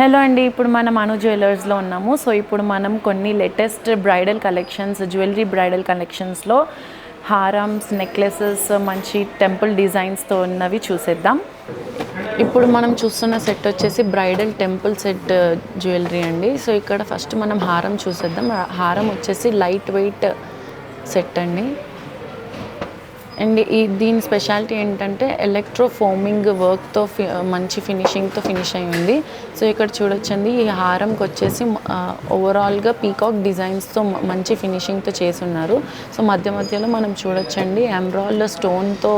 Hello అండి ఇప్పుడు మనం అను జ్యువెలర్స్లో ఉన్నాము. సో ఇప్పుడు మనం కొన్ని latest bridal collections jewellery bridal కలెక్షన్స్లో హారమ్స్ నెక్లెసెస్ మంచి టెంపుల్ డిజైన్స్తో ఉన్నవి చూసేద్దాం. ఇప్పుడు మనం చూస్తున్న సెట్ వచ్చేసి బ్రైడల్ టెంపుల్ సెట్ జ్యువెలరీ అండి. సో ఇక్కడ ఫస్ట్ మనం హారం చూసేద్దాం. హారం వచ్చేసి లైట్ వెయిట్ సెట్ అండి. అండ్ ఈ దీని స్పెషాలిటీ ఏంటంటే ఎలక్ట్రో ఫోమింగ్ వర్క్తో ఫి మంచి ఫినిషింగ్తో ఫినిష్ అయి ఉంది. సో ఇక్కడ చూడొచ్చండి ఈ హారంకి వచ్చేసి ఓవరాల్గా పీకాక్ డిజైన్స్తో మంచి ఫినిషింగ్తో చేసి ఉన్నారు సో మధ్య మధ్యలో మనం చూడొచ్చండి ఎంబ్రాయిడ్ స్టోన్తో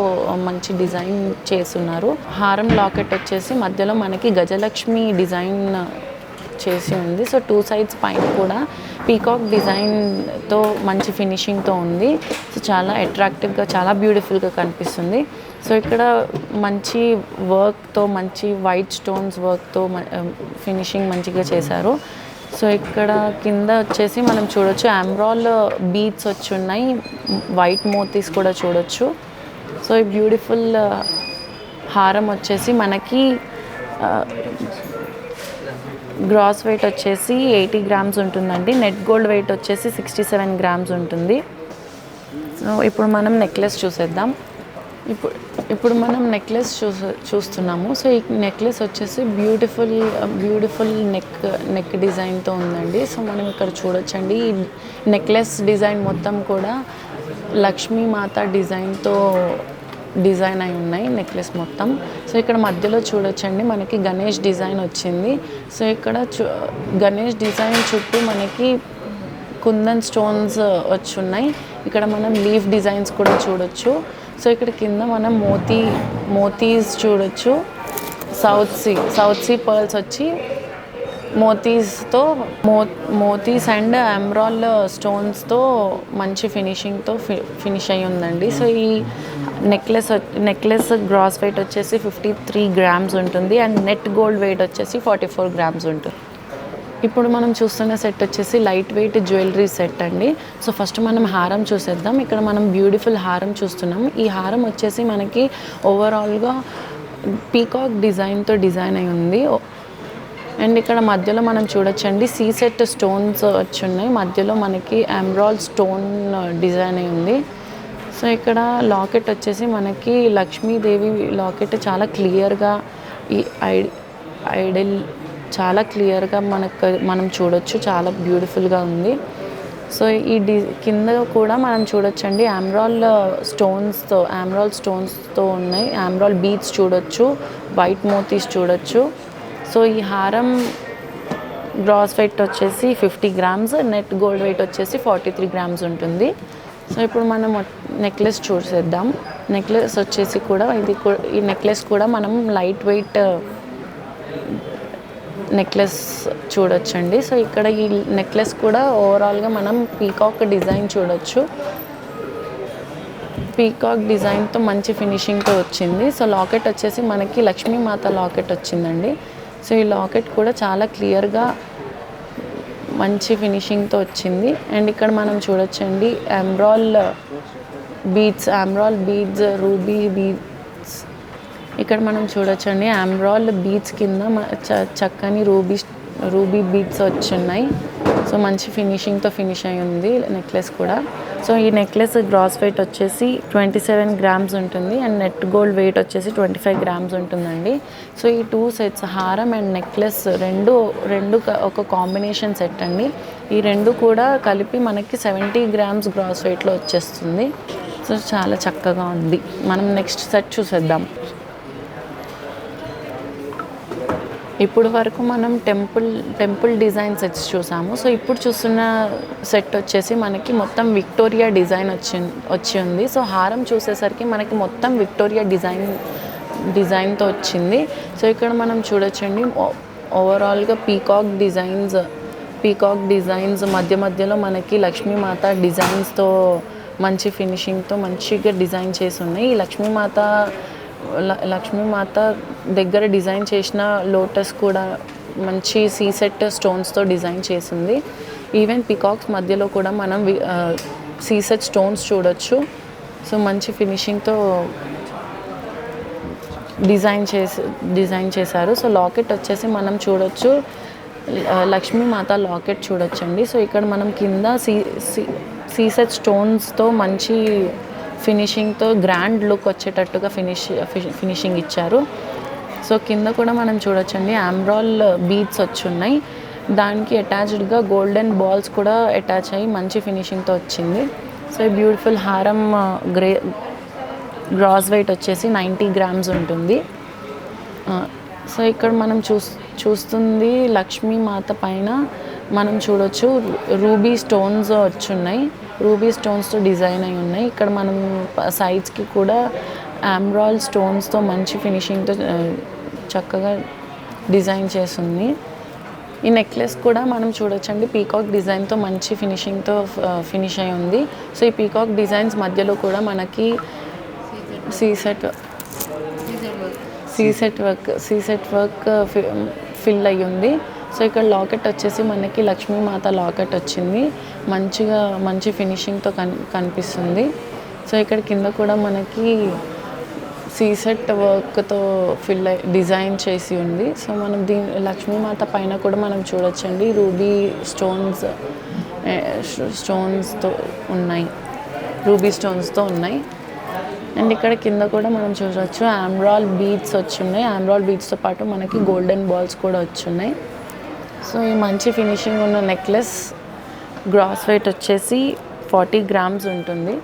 మంచి డిజైన్ చేస్తున్నారు. హారం లాకెట్ వచ్చేసి మధ్యలో మనకి గజలక్ష్మి డిజైన్ చేసి ఉంది. సో టూ సైడ్స్ పైన కూడా పీకాక్ డిజైన్తో మంచి ఫినిషింగ్తో ఉంది. సో చాలా అట్రాక్టివ్గా చాలా బ్యూటిఫుల్గా కనిపిస్తుంది. సో ఇక్కడ మంచి వర్క్తో మంచి వైట్ స్టోన్స్ వర్క్తో ఫినిషింగ్ మంచిగా చేశారు. సో ఇక్కడ కింద వచ్చేసి మనం చూడొచ్చు ఆమ్రాల్ బీట్స్ వచ్చి ఉన్నాయి. వైట్ మోతీస్ కూడా చూడొచ్చు. సో ఈ బ్యూటిఫుల్ uh, హారం వచ్చేసి మనకి uh, గ్రాస్ వెయిట్ వచ్చేసి ఎయిటీ గ్రామ్స్ ఉంటుందండి. నెట్ గోల్డ్ వెయిట్ వచ్చేసి సిక్స్టీ సెవెన్ గ్రామ్స్ ఉంటుంది. సో ఇప్పుడు మనం నెక్లెస్ చూసేద్దాం. ఇప్పుడు ఇప్పుడు మనం నెక్లెస్ చూ చూస్తున్నాము. సో ఈ నెక్లెస్ వచ్చేసి బ్యూటిఫుల్ బ్యూటిఫుల్ నెక్ నెక్ డిజైన్తో ఉందండి. సో మనం ఇక్కడ చూడొచ్చండి. ఈ నెక్లెస్ డిజైన్ మొత్తం కూడా లక్ష్మీమాత డిజైన్తో డిజైన్ అయి ఉన్నాయి నెక్లెస్ మొత్తం. సో ఇక్కడ మధ్యలో చూడొచ్చండి మనకి గణేష్ డిజైన్ వచ్చింది. సో ఇక్కడ చు గణేష్ డిజైన్ చుట్టూ మనకి కుందన్ స్టోన్స్ వచ్చి ఉన్నాయి ఇక్కడ మనం లీఫ్ డిజైన్స్ కూడా చూడొచ్చు. సో ఇక్కడ కింద మనం మోతీ మోతీస్ చూడొచ్చు. South sea south sea pearls వచ్చి మోతీస్తో మో మోతీస్ అండ్ అమ్రాల్ స్టోన్స్తో మంచి ఫినిషింగ్తో ఫి ఫినిష్ అయి ఉందండి సో ఈ నెక్లెస్ నెక్లెస్ గ్రాస్ వెయిట్ వచ్చేసి ఫిఫ్టీ త్రీ గ్రామ్స్ ఉంటుంది అండ్ నెట్ గోల్డ్ వెయిట్ వచ్చేసి ఫార్టీ ఫోర్ గ్రామ్స్ ఉంటుంది. ఇప్పుడు మనం చూస్తున్న సెట్ వచ్చేసి లైట్ వెయిట్ జ్యువెలరీ సెట్ అండి. సో ఫస్ట్ మనం హారం చూసేద్దాం. ఇక్కడ మనం బ్యూటిఫుల్ హారం చూస్తున్నాం. ఈ హారం వచ్చేసి మనకి ఓవరాల్గా పీకాక్ డిజైన్తో డిజైన్ అయి ఉంది అండ్ ఇక్కడ మధ్యలో మనం చూడొచ్చండి సీ సెట్ స్టోన్స్ వచ్చి ఉన్నాయి మధ్యలో మనకి ఎమ్రాల్ స్టోన్ డిజైన్ అయి ఉంది. సో ఇక్కడ లాకెట్ వచ్చేసి మనకి లక్ష్మీదేవి లాకెట్ చాలా క్లియర్గా ఈ ఐ ఐడల్ చాలా క్లియర్గా మనకు మనం చూడొచ్చు. చాలా బ్యూటిఫుల్గా ఉంది. సో ఈ డి కింద కూడా మనం చూడొచ్చండి. ఆమ్రాల్ స్టోన్స్తో ఆమ్రాల్ స్టోన్స్తో ఉన్నాయి. ఆమ్రాల్ బీచ్ చూడొచ్చు. వైట్ మోతీస్ చూడొచ్చు. సో ఈ హారం గ్రాస్ వెయిట్ వచ్చేసి fifty grams net gold weight వచ్చేసి ఫార్టీ త్రీ గ్రామ్స్ ఉంటుంది. సో ఇప్పుడు మనం నెక్లెస్ చూసేద్దాం. నెక్లెస్ వచ్చేసి కూడా ఇది ఈ నెక్లెస్ కూడా మనం లైట్ వెయిట్ నెక్లెస్ చూడొచ్చండి. సో ఇక్కడ ఈ నెక్లెస్ కూడా ఓవరాల్గా మనం పీకాక్ డిజైన్ చూడొచ్చు. పీకాక్ డిజైన్తో మంచి ఫినిషింగ్తో వచ్చింది. సో లాకెట్ వచ్చేసి మనకి లక్ష్మీమాత లాకెట్ వచ్చిందండి. సో ఈ లాకెట్ కూడా చాలా క్లియర్గా మంచి ఫినిషింగ్తో వచ్చింది. అండ్ ఇక్కడ మనం చూడొచ్చండి ఎంబ్రాల్ beads emerald beads ruby beads ఇక్కడ మనం చూడొచ్చండి ఆమ్రాల్ బీడ్స్ కింద చ- చక్కని రూబీ రూబీ బీడ్స్ వచ్చున్నాయి. సో మంచి ఫినిషింగ్తో ఫినిష్ అయి ఉంది నెక్లెస్ కూడా. సో ఈ నెక్లెస్ గ్రాస్ వెయిట్ వచ్చేసి ట్వంటీ సెవెన్ గ్రామ్స్ ఉంటుంది అండ్ నెట్ గోల్డ్ వెయిట్ వచ్చేసి ట్వంటీ ఫైవ్ గ్రామ్స్ ఉంటుందండి. సో ఈ టూ సెట్స్ హారం అండ్ నెక్లెస్ రెండు రెండు ఒక కాంబినేషన్ సెట్ అండి. ఈ రెండు కూడా కలిపి మనకి సెవెంటీ గ్రామ్స్ గ్రాస్ వెయిట్లో వచ్చేస్తుంది. సో చాలా చక్కగా ఉంది. మనం నెక్స్ట్ సెట్ చూసేద్దాం. ఇప్పుడు వరకు మనం టెంపుల్ టెంపుల్ డిజైన్ సెట్స్ చూసాము. సో ఇప్పుడు చూస్తున్న సెట్ వచ్చేసి మనకి మొత్తం విక్టోరియా డిజైన్ వచ్చి వచ్చి ఉంది. సో హారం చూసేసరికి మనకి మొత్తం విక్టోరియా డిజైన్ డిజైన్తో వచ్చింది. సో ఇక్కడ మనం చూడొచ్చండి. ఓవరాల్గా పీకాక్ డిజైన్స్ పీకాక్ డిజైన్స్ మధ్య మధ్యలో మనకి లక్ష్మీమాత డిజైన్స్తో మంచి ఫినిషింగ్తో మంచిగా డిజైన్ చేసి ఉన్నాయి. ఈ లక్ష్మీమాత లక్ష్మీమాత దగ్గర డిజైన్ చేసిన లోటస్ కూడా మంచి సీసెట్ స్టోన్స్తో డిజైన్ చేసింది. ఈవెన్ పికాక్స్ మధ్యలో కూడా మనం సీసెట్ స్టోన్స్ చూడొచ్చు. సో మంచి ఫినిషింగ్తో డిజైన్ చేసి డిజైన్ చేశారు. సో లాకెట్ వచ్చేసి మనం చూడొచ్చు. లక్ష్మీమాత లాకెట్ చూడొచ్చండి. సో ఇక్కడ మనం కింద సీ సీ సీసెట్ స్టోన్స్తో మంచి ఫినిషింగ్తో గ్రాండ్ లుక్ వచ్చేటట్టుగా ఫినిష్ ఫినిషింగ్ ఇచ్చారు. సో కింద కూడా మనం చూడొచ్చండి. ఆమ్రాల్ బీట్స్ వచ్చి ఉన్నాయి దానికి అటాచ్డ్గా గోల్డెన్ బాల్స్ కూడా అటాచ్ అయ్యి మంచి ఫినిషింగ్తో వచ్చింది. సో ఈ బ్యూటిఫుల్ హారం గ్రే గ్రాస్ వెయిట్ వచ్చేసి నైంటీ గ్రామ్స్ ఉంటుంది. సో ఇక్కడ మనం చూస్ చూస్తుంది లక్ష్మీమాత పైన మనం చూడొచ్చు. రూబీ స్టోన్స్ వచ్చున్నాయి. రూబీ స్టోన్స్తో డిజైన్ అయి ఉన్నాయి. ఇక్కడ మనం సైడ్స్కి కూడా ఆమ్రాల్ స్టోన్స్తో మంచి ఫినిషింగ్తో చక్కగా డిజైన్ చేసింది ఈ నెక్లెస్ కూడా మనం చూడొచ్చండి. పీకాక్ డిజైన్తో మంచి ఫినిషింగ్తో ఫినిష్ అయి ఉంది. సో ఈ పీకాక్ డిజైన్స్ మధ్యలో కూడా మనకి సీసెట్ సీసెట్ వర్క్ సీసెట్ వర్క్ ఫిల్ అయ్యి ఉంది. సో ఇక్కడ లాకెట్ వచ్చేసి మనకి లక్ష్మీమాత లాకెట్ వచ్చింది. మంచిగా మంచి ఫినిషింగ్తో కన్ కనిపిస్తుంది. సో ఇక్కడ కింద కూడా మనకి సీసెట్ వర్క్తో ఫిల్ డిజైన్ చేసి ఉంది. సో మనం దీని లక్ష్మీమాత పైన కూడా మనం చూడొచ్చండి. రూబీ స్టోన్స్ స్టోన్స్తో ఉన్నాయి. రూబీ స్టోన్స్తో ఉన్నాయి. అండ్ ఇక్కడ కింద కూడా మనం చూడవచ్చు ఆమ్రాల్ బీడ్స్ వచ్చి ఉన్నాయి. ఆమ్రాల్ బీడ్స్తో పాటు మనకి గోల్డెన్ బాల్స్ కూడా వచ్చి ఉన్నాయి. సో ఈ మంచి ఫినిషింగ్ ఉన్న నెక్లెస్ గ్రాస్ వెయిట్ వచ్చేసి ఫార్టీ గ్రామ్స్ ఉంటుంది.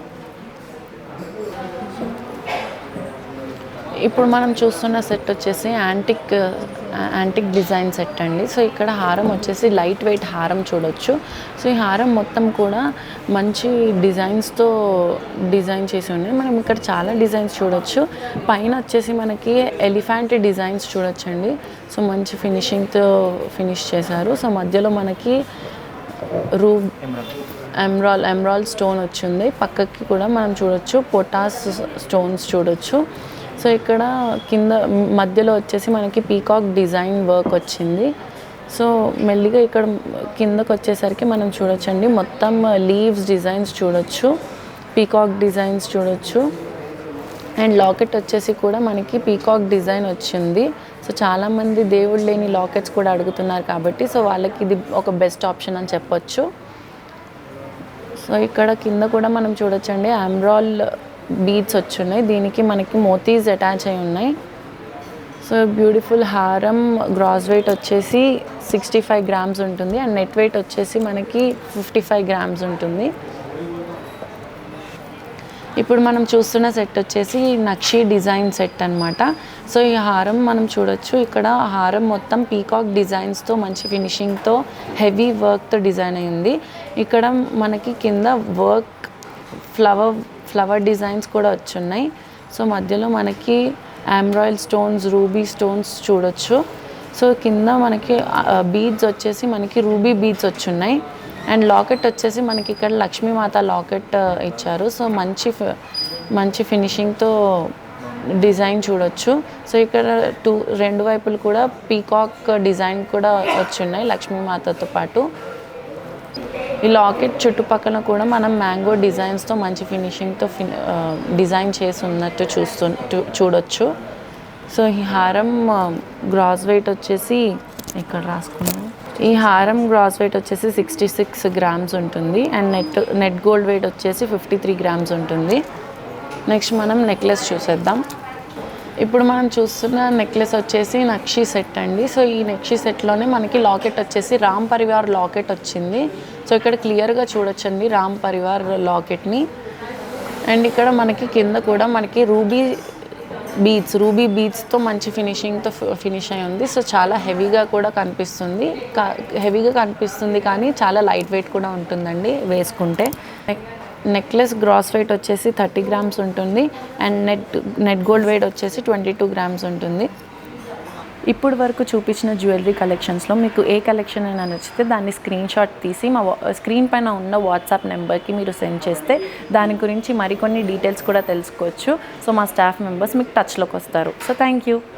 ఇప్పుడు మనం చూస్తున్న సెట్ వచ్చేసి యాంటిక్ యాంటిక్ డిజైన్ సెట్ అండి. సో ఇక్కడ హారం వచ్చేసి లైట్ వెయిట్ హారం చూడొచ్చు. సో ఈ హారం మొత్తం కూడా మంచి డిజైన్స్తో డిజైన్ చేసి ఉంది మనం ఇక్కడ చాలా డిజైన్స్ చూడొచ్చు. పైన వచ్చేసి మనకి ఎలిఫెంట్ డిజైన్స్ చూడొచ్చండి. సో మంచి ఫినిషింగ్తో ఫినిష్ చేశారు. సో మధ్యలో మనకి రూ ఎమ్రాల్ ఎమ్రాల్ స్టోన్ వచ్చింది. పక్కకి కూడా మనం చూడొచ్చు. పొటాస్ స్టోన్స్ చూడొచ్చు. సో ఇక్కడ కింద మధ్యలో వచ్చేసి మనకి పీకాక్ డిజైన్ వర్క్ వచ్చింది. సో మెల్లిగా ఇక్కడ కిందకు వచ్చేసరికి మనం చూడొచ్చండి. మొత్తం లీవ్స్ డిజైన్స్ చూడొచ్చు. పీకాక్ డిజైన్స్ చూడొచ్చు. అండ్ లాకెట్ వచ్చేసి కూడా మనకి పీకాక్ డిజైన్ వచ్చింది. సో చాలామంది దేవుడు లేని లాకెట్స్ కూడా అడుగుతున్నారు కాబట్టి సో వాళ్ళకి ఇది ఒక బెస్ట్ ఆప్షన్ అని చెప్పొచ్చు. సో ఇక్కడ కింద కూడా మనం చూడొచ్చండి. ఆమ్రాల్ బీడ్స్ వచ్చున్నాయి. దీనికి మనకి మోతీస్ అటాచ్ అయి ఉన్నాయి. సో బ్యూటిఫుల్ హారం గ్రాస్ వెయిట్ వచ్చేసి సిక్స్టీ ఫైవ్ గ్రామ్స్ ఉంటుంది. అండ్ నెట్ వెయిట్ వచ్చేసి మనకి ఫిఫ్టీ ఫైవ్ గ్రామ్స్ ఉంటుంది. ఇప్పుడు మనం చూస్తున్న సెట్ వచ్చేసి నక్షి డిజైన్ సెట్ అనమాట సో ఈ హారం మనం చూడొచ్చు. ఇక్కడ హారం మొత్తం పీకాక్ డిజైన్స్తో మంచి ఫినిషింగ్తో హెవీ వర్క్తో డిజైన్ అయింది ఇక్కడ మనకి కింద వర్క్ ఫ్లవర్ ఫ్లవర్ డిజైన్స్ కూడా వచ్చున్నాయి. సో మధ్యలో మనకి ఆమ్రాయిల్ స్టోన్స్ రూబీ స్టోన్స్ చూడొచ్చు. సో కింద మనకి బీడ్స్ వచ్చేసి మనకి రూబీ బీడ్స్ వచ్చున్నాయి. అండ్ లాకెట్ వచ్చేసి మనకి ఇక్కడ లక్ష్మీమాత లాకెట్ ఇచ్చారు. సో మంచి మంచి ఫినిషింగ్తో డిజైన్ చూడొచ్చు. సో ఇక్కడ టూ రెండు వైపులు కూడా పీకాక్ డిజైన్ కూడా వచ్చున్నాయి లక్ష్మీమాతతో పాటు. ఈ లాకెట్ చుట్టుపక్కల కూడా మనం మ్యాంగో డిజైన్స్తో మంచి ఫినిషింగ్తో ఫిన్ డిజైన్ చేసి ఉన్నట్టు చూస్తూ చూడొచ్చు. సో ఈ హారం గ్రాస్ వెయిట్ వచ్చేసి ఇక్కడ రాసుకున్నాం ఈ హారం గ్రాస్ వెయిట్ వచ్చేసి సిక్స్టీ సిక్స్ గ్రామ్స్ ఉంటుంది. And net net gold weight వచ్చేసి ఫిఫ్టీ త్రీ గ్రామ్స్ ఉంటుంది. నెక్స్ట్ మనం నెక్లెస్ చూసేద్దాం. ఇప్పుడు మనం చూస్తున్న నెక్లెస్ వచ్చేసి నక్షి సెట్ అండి. సో ఈ నక్షి సెట్లోనే మనకి లాకెట్ వచ్చేసి రామ్ పరివార్ లాకెట్ వచ్చింది. సో ఇక్కడ క్లియర్గా చూడొచ్చండి రామ్ పరివార్ లాకెట్ని అండ్ ఇక్కడ మనకి కింద కూడా మనకి రూబీ బీట్స్ రూబీ బీట్స్తో మంచి ఫినిషింగ్తో ఫినిష్ అయి ఉంది. సో చాలా హెవీగా కూడా కనిపిస్తుంది. హెవీగా కనిపిస్తుంది కానీ చాలా లైట్ వెయిట్ కూడా ఉంటుందండి వేసుకుంటే. నెక్లెస్ గ్రాస్ వెయిట్ వచ్చేసి థర్టీ గ్రామ్స్ ఉంటుంది and net net gold weight వచ్చేసి ట్వంటీ టూ గ్రామ్స్ ఉంటుంది. ఇప్పుడు వరకు చూపించిన జ్యువెలరీ కలెక్షన్స్లో మీకు ఏ కలెక్షన్ అయినా నచ్చితే దాన్ని స్క్రీన్ షాట్ తీసి మా స్క్రీన్ పైన ఉన్న వాట్సాప్ నెంబర్కి మీరు సెండ్ చేస్తే దాని గురించి మరికొన్ని డీటెయిల్స్ కూడా తెలుసుకోవచ్చు. సో మా స్టాఫ్ మెంబర్స్ మీకు టచ్లోకి వస్తారు. So thank you.